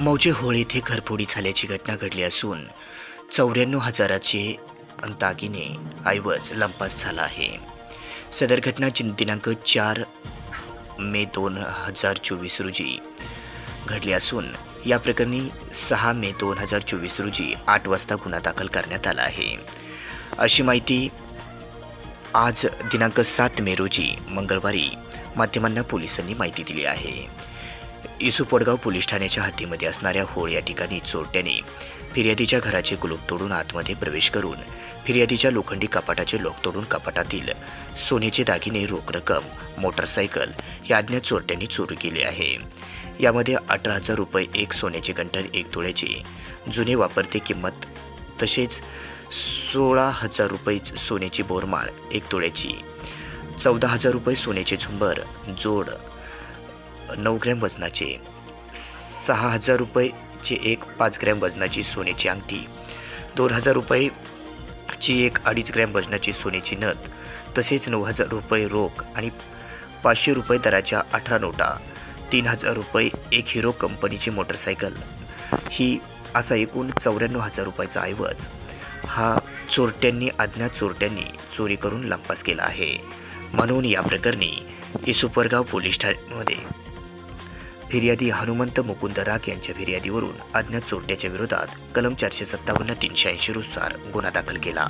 मौजे होळ येथे घरफोडी झाल्याची घटना घडली असून चौऱ्याण्णव हजाराचे दागिने ऐवज लंपास झाला आहे. सदर घटना दिनांक चार मे दोन हजार चोवीस रोजी घडली असून या प्रकरणी सहा मे दोन हजार चोवीस रोजी आठ वाजता गुन्हा दाखल करण्यात आला आहे. अशी माहिती आज दिनांक सात मे रोजी मंगळवारी माध्यमांना पोलिसांनी माहिती दिली आहे. इसुपडगाव पोलीस ठाण्याच्या हद्दीमध्ये असणाऱ्या होळ या ठिकाणी चोरट्याने फिर्यादीच्या घराचे कुलूप तोडून आतमध्ये प्रवेश करून फिर्यादीच्या लोखंडी कपाटाचे लोक तोडून कपाटातील सोन्याचे दागिने रोख रक्कम मोटरसायकल या अज्ञात चोरट्यांनी चोरी केली आहे. यामध्ये अठरा हजार रुपये एक सोन्याचे गंठन एक तोळ्याचे जुने वापरते किंमत तसेच सोळा हजार रुपये सोन्याची बोरमाळ एक तोळ्याची चौदा हजार रुपये सोन्याचे झुंबर जोड नऊ ग्रॅम वजनाचे सहा हजार रुपयेची एक पाच ग्रॅम वजनाची सोन्याची अंगठी दोन हजार रुपयेची एक अडीच ग्रॅम वजनाची सोन्याची नथ तसेच नऊ हजार रुपये रोख आणि पाचशे रुपये दराच्या अठरा नोटा तीन हजार रुपये एक हिरो कंपनीची मोटरसायकल. ही असा एकूण चौऱ्याण्णव हजार रुपयाचा ऐवज. हा चोरट्यांनी अज्ञात चोरट्यांनी चोरी करून लंपास केला आहे. म्हणून या प्रकरणी इसुपरगाव पोलीस ठाण्यामध्ये. फिर्यादी हनुमंत मुकुंद राग यांच्या फिर्यादीवरून अज्ञात चोरट्याच्या विरोधात कलम चारशे सत्तावन्न तीनशे ऐंशी नुसार गुन्हा दाखल केला.